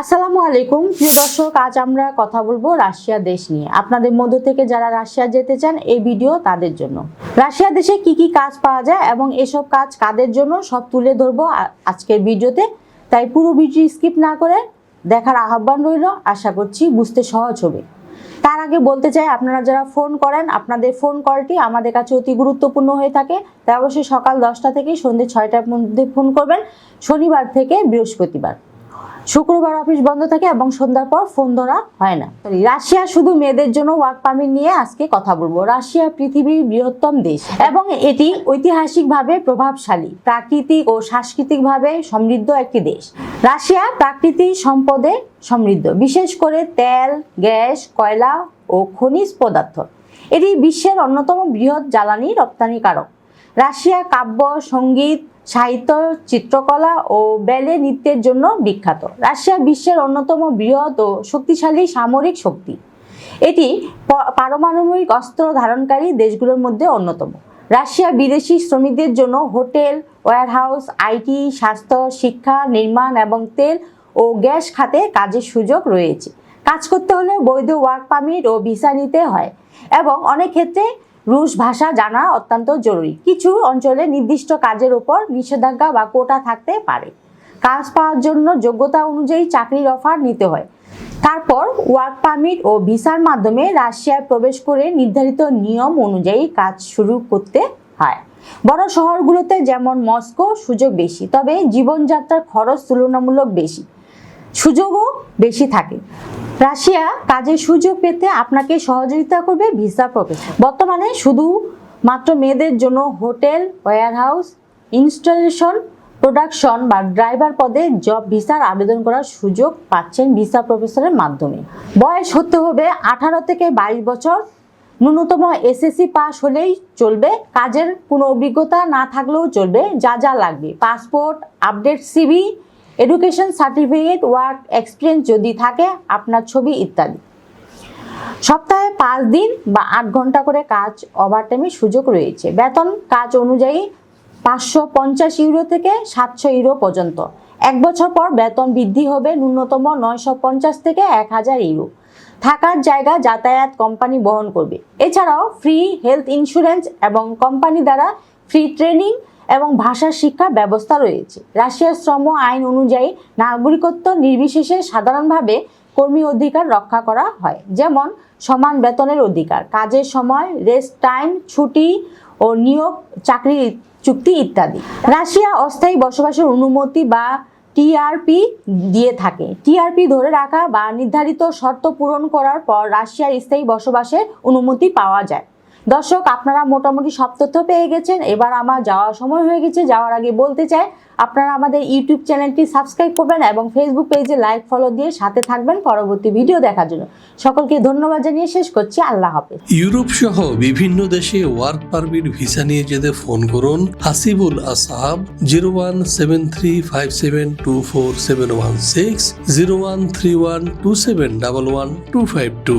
আসসালামু আলাইকুম। প্রিয় দর্শক, আজ আমরা কথা বলব রাশিয়া দেশ নিয়ে। আপনাদের মধ্য থেকে যারা রাশিয়া যেতে চান এই ভিডিও তাদের জন্য। রাশিয়া দেশে কি কি কাজ পাওয়া যায় এবং এসব কাজ কাদের জন্য সব তুলে ধরবো আজকের ভিডিওতে। তাই পুরো ভিডিও স্কিপ না করে দেখার আহ্বান রইল। আশা করছি বুঝতে সহজ হবে। তার আগে বলতে চাই, আপনারা যারা ফোন করেন, আপনাদের ফোন কলটি আমাদের কাছে অতি গুরুত্বপূর্ণ হয়ে থাকে। তাই অবশ্যই সকাল দশটা থেকে সন্ধ্যে ছয়টার মধ্যে ফোন করবেন। শনিবার থেকে বৃহস্পতিবার। শুক্রবার অফিস বন্ধ থাকে এবং সন্ধ্যার পর ফোন ধরা হয় না। রাশিয়া শুধু মেয়েদের জন্য ওয়ার্ক পারমিট নিয়ে আজকে কথা বলব। রাশিয়া পৃথিবীর বৃহত্তম দেশ এবং এটি ঐতিহাসিকভাবে প্রভাবশালী, প্রাকৃতিক ও সাংস্কৃতিকভাবে সমৃদ্ধ একটি দেশ। রাশিয়া প্রাকৃতিক সম্পদে সমৃদ্ধ, বিশেষ করে তেল, গ্যাস, কয়লা ও খনিজ পদার্থ। এটি বিশ্বের অন্যতম বৃহৎ জ্বালানি রপ্তানিকারক। রাশিয়া কাব্য, সংগীত, সাহিত্য, চিত্রকলা ও ব্যালে নৃত্যের জন্য বিখ্যাত। রাশিয়া বিশ্বের অন্যতম বৃহৎ ও শক্তিশালী সামরিক শক্তি। এটি পারমাণবিক অস্ত্র ধারণকারী দেশগুলোর মধ্যে অন্যতম। রাশিয়া বিদেশি শ্রমিকদের জন্য হোটেল ওয়্যারহাউস আইটি, স্বাস্থ্য, শিক্ষা, নির্মাণ এবং তেল ও গ্যাস খাতে কাজের সুযোগ রয়েছে। কাজ করতে হলে বৈধ ওয়ার্ক পারমিট ও ভিসা নিতে হয় এবং অনেক ক্ষেত্রে রুশ ভাষা জানা অত্যন্ত জরুরি। কিছু অঞ্চলে নির্দিষ্ট কাজের উপর নিষেধাজ্ঞা বা কোটা থাকতে পারে। কাজ পাওয়ার জন্য যোগ্যতা অনুযায়ী চাকরির অফার নিতে হয়। তারপর ওয়ার্ক পারমিট ও ভিসার মাধ্যমে রাশিয়ায় প্রবেশ করে নির্ধারিত নিয়ম অনুযায়ী কাজ শুরু করতে হয়। বড় শহরগুলোতে যেমন মস্কো, সুযোগ বেশি, তবে জীবনযাত্রার খরচ তুলনামূলক বেশি। সুযোগও বেশি থাকে। রাশিয়া কাজের সুযোগ পেতে আপনাকে সহযোগিতা করবে ভিসা প্রফেশন বর্তমানে শুধু মাত্র মেয়েদের জন্য হোটেল ওয়্যারহাউস ইনস্টলেশন প্রোডাকশন বা ড্রাইভার পদে জব ভিসার আবেদন করার সুযোগ পাচ্ছেন ভিসা প্রফেসরের মাধ্যমে। বয়স হতে হবে আঠারো থেকে বাইশ বছর। ন্যূনতম এসএসসি পাস হলেই চলবে। কাজের কোনো অভিজ্ঞতা না থাকলেও চলবে। যা যা লাগবে। Passport update CV education certificate work experience যদি থাকে, আপনার ছবি ইত্যাদি। সপ্তাহে পাঁচ দিন বা আট ঘণ্টা করে কাজ ওভারটাইমের সুযোগ রয়েছে। বেতন কাজ অনুযায়ী পাঁচশো পঞ্চাশ ইউরো থেকে সাতশো ইউরো পর্যন্ত। এক বছর পর বেতন বৃদ্ধি হবে ন্যূনতম নয়শো পঞ্চাশ থেকে এক হাজার ইউরো। থাকার জায়গা যাতায়াত কোম্পানি বহন করবে। এছাড়াও ফ্রি হেলথ ইন্স্যুরেন্স এবং কোম্পানি দ্বারা ফ্রি ট্রেনিং এবং ভাষা শিক্ষা ব্যবস্থা রয়েছে। রাশিয়ার শ্রম আইন অনুযায়ী নাগরিকত্ব নির্বিশেষে সাধারণভাবে কর্মী অধিকার রক্ষা করা হয়। যেমন, সমান বেতনের অধিকার, কাজের সময়, রেস্ট টাইম, ছুটি ও নিয়োগ, চাকরি চুক্তি ইত্যাদি। রাশিয়া অস্থায়ী বসবাসের অনুমতি বা টিআরপি দিয়ে থাকে। টিআরপি ধরে রাখা বা নির্ধারিত শর্ত পূরণ করার পর রাশিয়ার স্থায়ী বসবাসের অনুমতি পাওয়া যায়। দর্শক, আপনারা মোটামুটি সব তথ্য পেয়ে গেছেন। এবার আমার যাওয়ার সময় হয়ে গেছে। যাওয়ার আগে বলতে চাই, আপনারা আমাদের ইউটিউব চ্যানেলটি সাবস্ক্রাইব করবেন এবং ফেসবুক পেজে লাইক ফলো দিয়ে সাথে থাকবেন পরবর্তী ভিডিও দেখার জন্য। সকলকে ধন্যবাদ জানিয়ে শেষ করছি। আল্লাহ হাফেজ। ইউরোপ সহ বিভিন্ন দেশে ওয়ার্ক পারমিট ভিসা নিয়ে যেতে ফোন করুন Hasibul Asahab zero one seven three five seven two four seven one six zero one three one two seven double one two five two